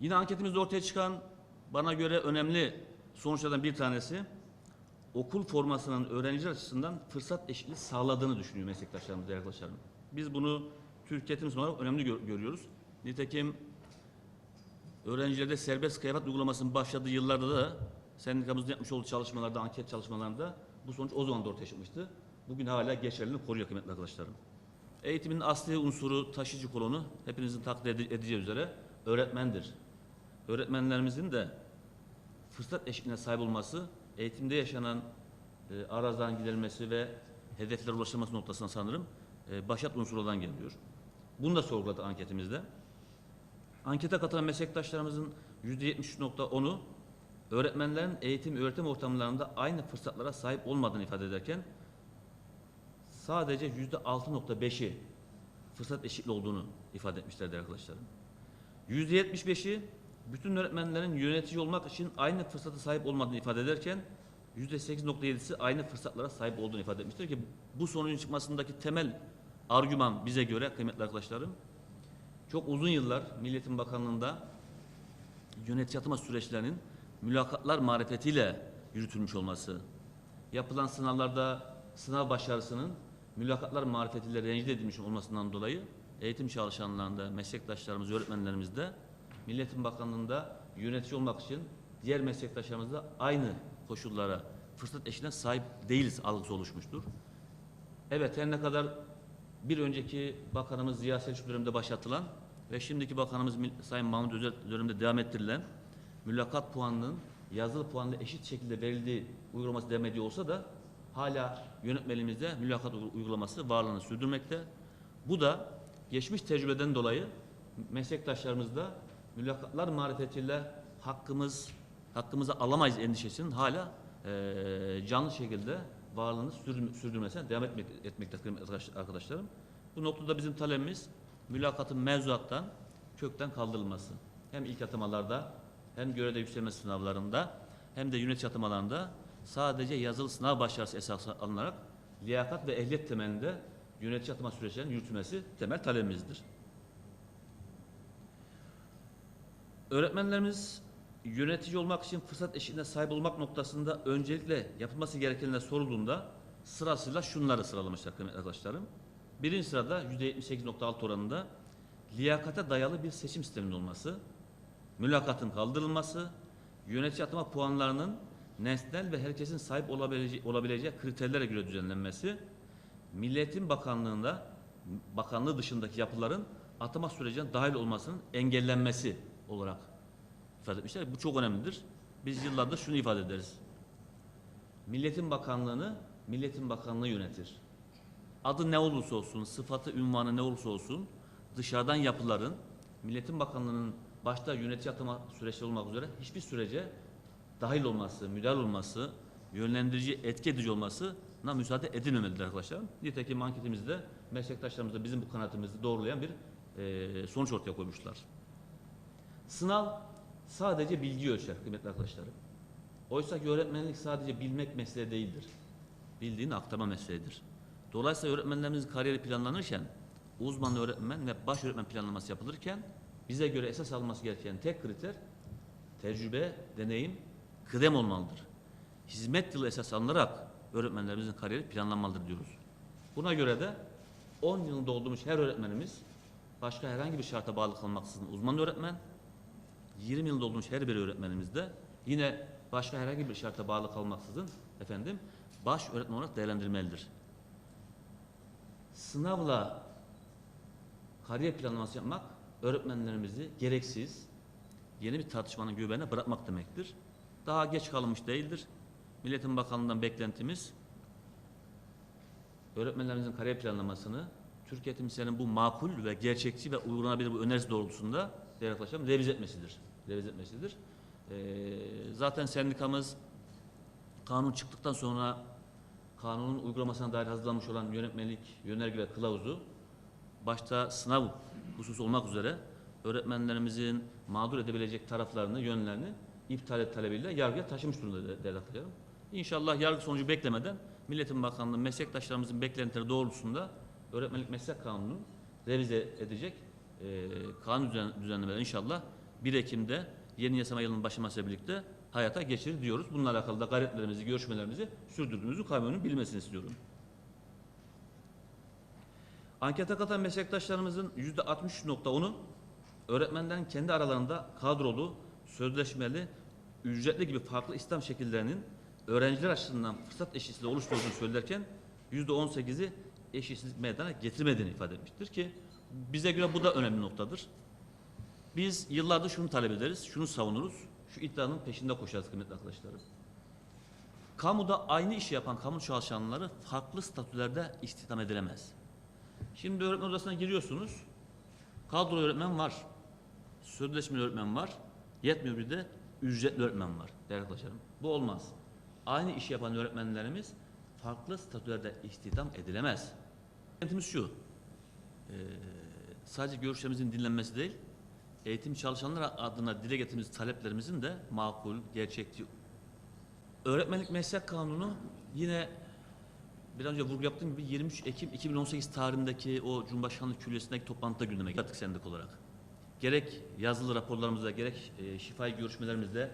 Yine anketimizde ortaya çıkan bana göre önemli sonuçlardan bir tanesi okul formasının öğrenciler açısından fırsat eşitliği sağladığını düşünüyor meslektaşlarımız, değerli arkadaşlarım. Biz bunu Türkiye eğitim olarak önemli gör- görüyoruz. Nitekim öğrencilerde serbest kıyafet uygulamasının başladığı yıllarda da sendikamızın yapmış olduğu çalışmalarda, anket çalışmalarında bu sonuç o zaman da ortaya çıkmıştı. Bugün hala geçerliliğini koruyor kıymetli arkadaşlarım. Eğitimin asli unsuru, taşıyıcı kolonu hepinizin takdir ede- edeceği üzere öğretmendir. Öğretmenlerimizin de fırsat eşitliğine sahip olması, eğitimde yaşanan e, arazdan giderilmesi ve hedeflere ulaşılması noktasına sanırım e, başat unsurundan geliyor. Bunu da sorguladı anketimizde. Ankete katılan meslektaşlarımızın %73.10'u öğretmenlerin eğitim öğretim ortamlarında aynı fırsatlara sahip olmadığını ifade ederken sadece %6.5'i fırsat eşitliği olduğunu ifade etmişlerdi arkadaşlarım. %75'i bütün öğretmenlerin yönetici olmak için aynı fırsata sahip olmadığını ifade ederken %8.7'si aynı fırsatlara sahip olduğunu ifade etmiştir ki bu sonucun çıkmasındaki temel argüman bize göre kıymetli arkadaşlarım çok uzun yıllar Milliyetin Bakanlığı'nda yönetici atama süreçlerinin mülakatlar marifetiyle yürütülmüş olması, yapılan sınavlarda sınav başarısının mülakatlar marifetiyle rencide edilmiş olmasından dolayı eğitim çalışanlarında, meslektaşlarımız, öğretmenlerimiz de Milliyetin Bakanlığı'nda yönetici olmak için diğer meslektaşlarımızla aynı koşullara, fırsat eşiğine sahip değiliz algısı oluşmuştur. Evet her ne kadar bir önceki bakanımız Ziya Selçuk döneminde başlatılan ve şimdiki bakanımız Sayın Mahmut Özer döneminde devam ettirilen mülakat puanının yazılı puanla eşit şekilde verildiği uygulaması devam ediyor olsa da hala yönetmeliğimizde mülakat uy- uygulaması varlığını sürdürmekte. Bu da geçmiş tecrübeden dolayı meslektaşlarımızda mülakatlar marifetiyle hakkımız hakkımızı alamayız endişesinin hala eee, canlı şekilde varlığını sürdür- sürdürmesine devam etmek, etmekte kıymetli arkadaş- arkadaşlarım. Bu noktada bizim talebimiz mülakatın mevzuattan kökten kaldırılması. Hem ilk atamalarda hem görevde yükselme sınavlarında hem de yönetici atamalarında sadece yazılı sınav başarısı esas alınarak liyakat ve ehliyet temelinde yönetici atama süreçlerinin yürütülmesi temel talebimizdir. Öğretmenlerimiz yönetici olmak için fırsat eşitliğine sahip olmak noktasında öncelikle yapılması gerekenler sorulduğunda sırasıyla şunları sıralamışlar kıymetli arkadaşlarım. Birinci sırada %78.6 oranında liyakate dayalı bir seçim sisteminin olması, mülakatın kaldırılması, yönetici atama puanlarının nesnel ve herkesin sahip olabileceği, olabileceği kriterlere göre düzenlenmesi, Milletin Bakanlığı'nda bakanlığı dışındaki yapıların atama sürecine dahil olmasının engellenmesi olarak ifade etmişler. Bu çok önemlidir. Biz yıllardır şunu ifade ederiz. Milletin Bakanlığı'nı Milletin Bakanlığı yönetir. Adı ne olursa olsun, sıfatı, ünvanı ne olursa olsun dışarıdan yapıların Milletin Bakanlığı'nın başta yönetici atama süreçleri olmak üzere hiçbir sürece dahil olması, müdahale olması, yönlendirici, etki edici olmasına müsaade edilmemelidir arkadaşlar. Nitekim anketimizde meslektaşlarımız da bizim bu kanaatimizi doğrulayan bir eee, sonuç ortaya koymuşlar. Sınav sadece bilgi ölçer kıymetli arkadaşlarım. Oysa ki öğretmenlik sadece bilmek mesele değildir. Bildiğini aktarma meseledir. Dolayısıyla öğretmenlerimizin kariyeri planlanırken uzman öğretmen ve baş öğretmen planlaması yapılırken bize göre esas alınması gereken tek kriter tecrübe, deneyim, kıdem olmalıdır. Hizmet yılı esas alınarak öğretmenlerimizin kariyeri planlanmalıdır diyoruz. Buna göre de 10 yılını doldurmuş her öğretmenimiz başka herhangi bir şarta bağlı kalmaksızın uzman öğretmen, 20 yıl doldurmuş her bir öğretmenimiz de yine başka herhangi bir şarta bağlı kalmaksızın efendim baş öğretmen olarak değerlendirmelidir. Sınavla kariyer planlaması yapmak öğretmenlerimizi gereksiz yeni bir tartışmanın göbeğine bırakmak demektir. Daha geç kalınmış değildir. Milletin Bakanlığı'ndan beklentimiz öğretmenlerimizin kariyer planlamasını Türkiye Eğitim bu makul ve gerçekçi ve uygulanabilir bu önerisi doğrultusunda değerli arkadaşlarım revize etmesidir. Revize etmesidir. Ee, zaten sendikamız kanun çıktıktan sonra kanunun uygulamasına dair hazırlanmış olan yönetmelik, yönerge ve kılavuzu başta sınav hususu olmak üzere öğretmenlerimizin mağdur edebilecek taraflarını, yönlerini iptal et talebiyle yargıya taşımış durumda de- değerli arkadaşlarım. İnşallah yargı sonucu beklemeden Milletin Bakanlığı meslektaşlarımızın beklentileri doğrultusunda Öğretmenlik Meslek Kanunu'nu revize edecek e, kanun düzen, düzenlemeler inşallah 1 Ekim'de yeni yasama yılının başlamasıyla birlikte hayata geçirir diyoruz. Bununla alakalı da gayretlerimizi, görüşmelerimizi sürdürdüğümüzü kamuoyunun bilmesini istiyorum. Ankete katılan meslektaşlarımızın yüzde 63.10'u öğretmenlerin kendi aralarında kadrolu, sözleşmeli, ücretli gibi farklı İslam şekillerinin öğrenciler açısından fırsat eşitsizliği oluşturduğunu söylerken yüzde 18'i eşitsizlik meydana getirmediğini ifade etmiştir ki bize göre bu da önemli noktadır. Biz yıllardır şunu talep ederiz, şunu savunuruz, şu iddianın peşinde koşarız kıymetli arkadaşlarım. Kamuda aynı işi yapan kamu çalışanları farklı statülerde istihdam edilemez. Şimdi öğretmen odasına giriyorsunuz. Kadro öğretmen var. Sözleşmeli öğretmen var. Yetmiyor bir de ücretli öğretmen var değerli arkadaşlarım. Bu olmaz. Aynı işi yapan öğretmenlerimiz farklı statülerde istihdam edilemez. Beklentimiz şu. Eee, sadece görüşlerimizin dinlenmesi değil, eğitim çalışanlar adına dile getirdiğimiz taleplerimizin de makul, gerçekçi. Öğretmenlik meslek kanunu yine bir önce vurgu yaptığım gibi 23 Ekim 2018 tarihindeki o Cumhurbaşkanlığı Külliyesi'ndeki toplantıda gündeme geldik sendik olarak. Gerek yazılı raporlarımızda gerek e, şifai görüşmelerimizde